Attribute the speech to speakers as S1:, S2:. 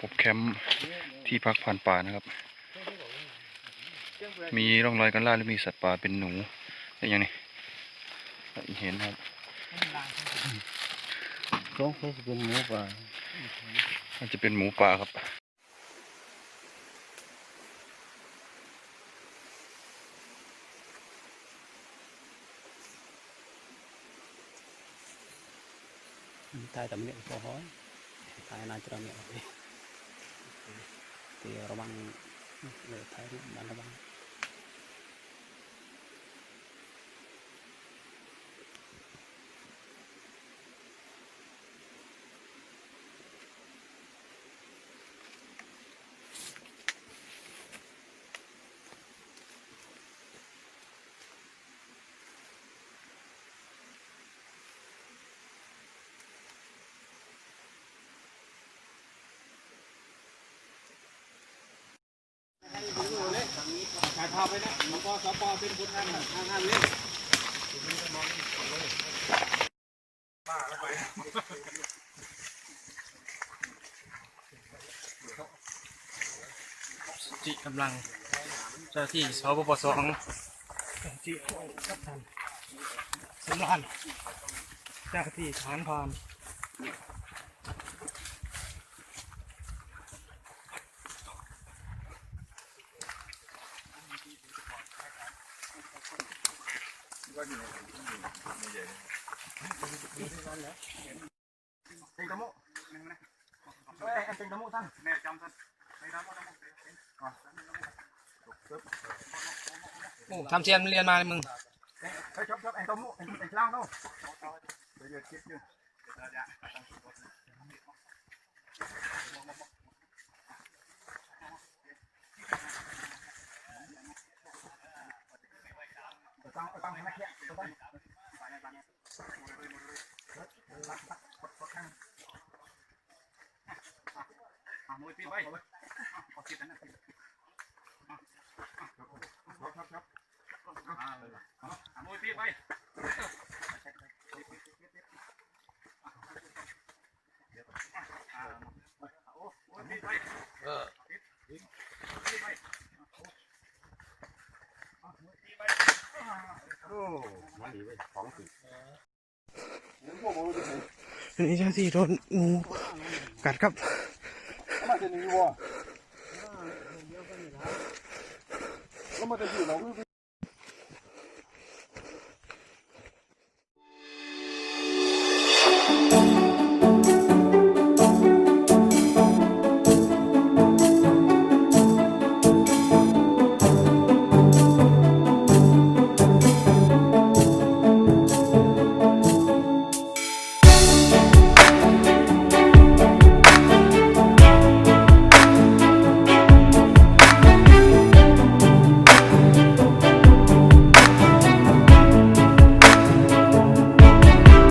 S1: พบแคมป์ที่พักผ่านป่านะครับ มีร่องรอยการล่าและมีสัตว์ป่าเป็นหนูอะไรอย่างนี้เห็นครับ
S2: สองคนเป็นหมูป่า
S1: มันจะเป็นหมูป่าครับ
S2: ตายแต่ไม่พอห้อยตายนานจะเราเนี่ย ตีระวังเลยท้ายมันระวัง
S3: ถ่ายภาไปนะหลวงพ่อสปอเป็นคนทำทางทางนี้าแล้วไปจิกำลังเจ้าที่สปปสองจิกับทันสำรานเจ้าที่ฐานพาน เป็นตะมุเอ้ยเป็นตะมุท่านแม่จำท่านไม่ตะมุตะมุทำเชียนเรียนมาเลยมึงเฮ้ยชอบชอบไอ้ตะมุไอ้ไอ้ล่างเขาเดี๋ยวคิดอยู่ตั้งตั้งให้นักเที่ยวตั้ง มวยปีไว้ขอคิดนะครับครับครับมวยปีไว้โอ้มยปีไว้เออโอ้มันดีเว้ยของสิ
S4: อันนี้เจ้าที่โดนงูกัดครับ
S3: มาจะหนีวัวแล้วมาจะอยู่เรา